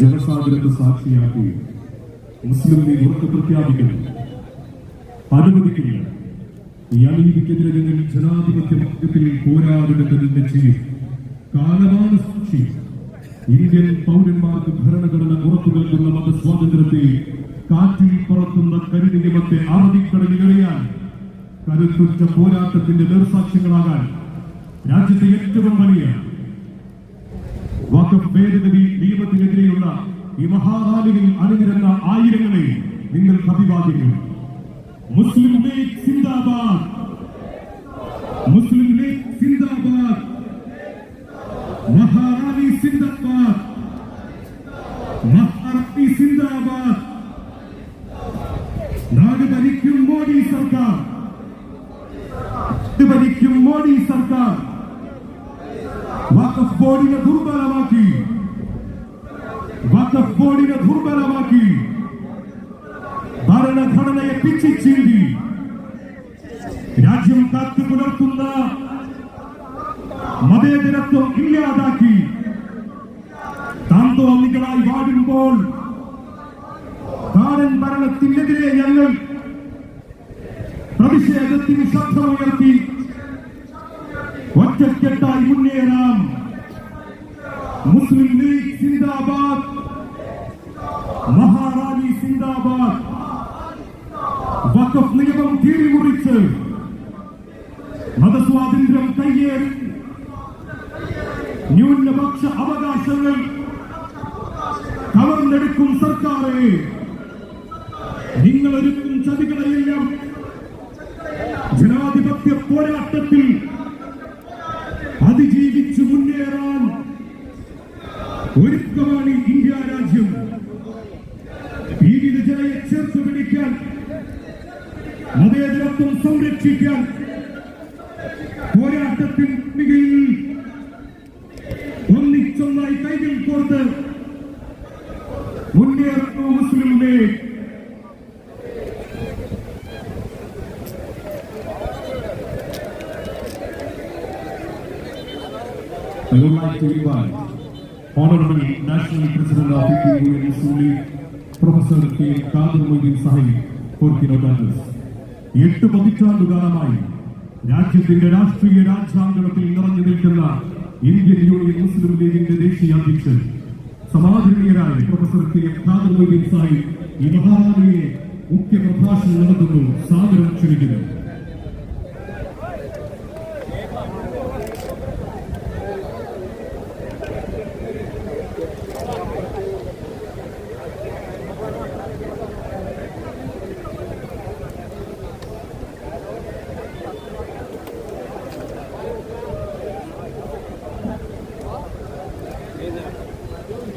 ജനസാഗരത്തെ സാക്ഷിയാക്കി മുസ്ലിം ലീഗ് ഉറക്കെ പ്രഖ്യാപിക്കുന്നു. അനുവദിക്കുകയാണ്. ഈ അനീതിക്കെതിരെ ഞങ്ങൾ ജനാധിപത്യ മാർഗത്തിൽ പോരാടുന്നതിന്റെ ചെയ്യും കാലമാണ് സാക്ഷി. ഇന്ത്യൻ പൗരന്മാർക്ക് ഭരണഘടന ഉറപ്പു നൽകുന്ന മതസ്വാതന്ത്ര്യത്തെ കാറ്റിൽ പറത്തുന്ന കരിനിയമത്തെ അറബിക്കടലിൽ എറിയാൻ കരുത്തുറ്റ പോരാട്ടത്തിന്റെ നേർസാക്ഷ്യങ്ങളാകാൻ രാജ്യത്തെ ഏറ്റവും വലിയ ഭേദഗതി നിയമത്തിനെതിരെയുള്ള ഈ മഹാറാലിയിൽ അണിനിരന്ന ആയിരങ്ങളെ നിങ്ങൾ അഭിവാദിക്കും മുസ്ലിം ലീഗ് സിന്ദാബാദ്. മുസ്ലിം ലീഗ് സിന്ദാബാദ്. മഹാറാണി സിന്ദാബാദ്. മഹാറാണി സിന്ദാബാദ്. നാട് ഭരിക്കും മോഡി സർക്കാർ. ഭരിക്കും മോഡി സർക്കാർ. വഖഫ് ബോർഡിനെ ദുർബലമാക്കി. വഖഫ് ബോർഡിനെ ദുർബലമാക്കി. ഭരണഘടനയെ പിച്ചിച്ചീന്തി രാജ്യം കാത്തു പുലർത്തുന്ന മതേതരത്വം ഇല്ലാതാക്കി. താന്തോന്നികളായി വാടുമ്പോൾ കാടൻ ഭരണത്തിനെതിരെ ഞങ്ങൾ പ്രതിഷേധത്തിന് ശബ്ദമുയർത്തി. ഒറ്റക്കെട്ടായി വഖഫ് നിയമം കീറിമുറിച്ച് മതസ്വാതന്ത്ര്യം കയ്യേറി. ന്യൂനപക്ഷ അവകാശങ്ങൾ കവർന്നെടുക്കും സർക്കാരെ. നിങ്ങളൊരുക്കും ചതികളെയെല്ലാം ജനാധിപത്യ പോരാട്ടത്തിൽ അതിജീവിച്ചു മുന്നേറാൻ ഒരുക്കമാണ് ഇന്ത്യ രാജ്യം. മതേതരത്വം സംരക്ഷിക്കാൻ പോരാട്ടത്തിൽ മികയിൽ ഒന്നിച്ചൊന്നായി കൈകൾ കോർത്ത് മുന്നേറുന്നു Muslim League I would like to invite Honorable National President of Indian Muslim League, Professor K. Kadir Moidin Sahib, for keynote address. എട്ട് പതിറ്റാണ്ടുകാലമായി രാജ്യത്തിന്റെ രാഷ്ട്രീയ രാജ്യാങ്കണത്തിൽ നിറഞ്ഞു നിൽക്കുന്ന ഇന്ത്യൻ യൂണിയൻ മുസ്ലിം ലീഗിന്റെ ദേശീയ അധ്യക്ഷൻ സമാധരണീയരായ പ്രൊഫസർ കെ ഖാദർ സാഹിബ് ഈ മഹാറാലിയെ മുഖ്യ പ്രഭാഷണം നടത്തുന്നു സാദരം ക്ഷണിക്കുന്നു.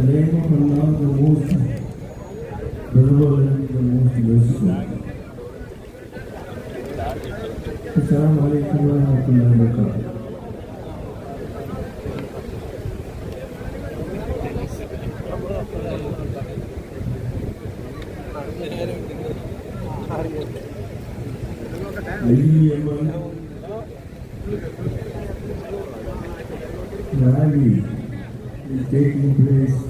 the name of Allah the Most Benevolent, the Most Merciful. Assalamu alaikum wa rahmatullahi wa barakatuh. Rally is taking place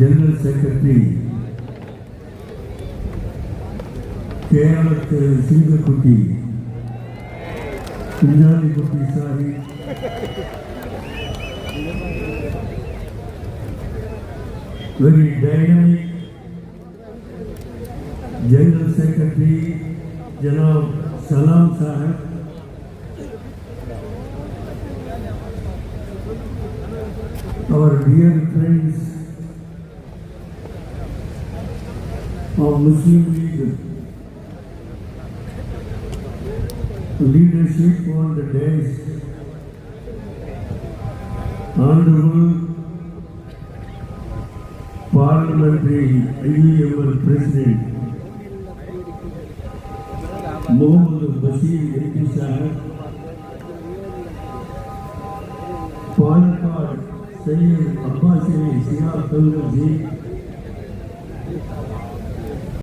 General Secretary, കേരളത്ത് സിംഗക്കുട്ടി Kunhalikutty Sahib very dynamic General Secretary Janab Salam Sahib, our dear friends of Muslim League leadership on the days, Honorable Parliamentary IEML President Mohammad Bashir Yaki Sahib, Parliament Sayyid Abbas Ali Sihab Kalwar Ji,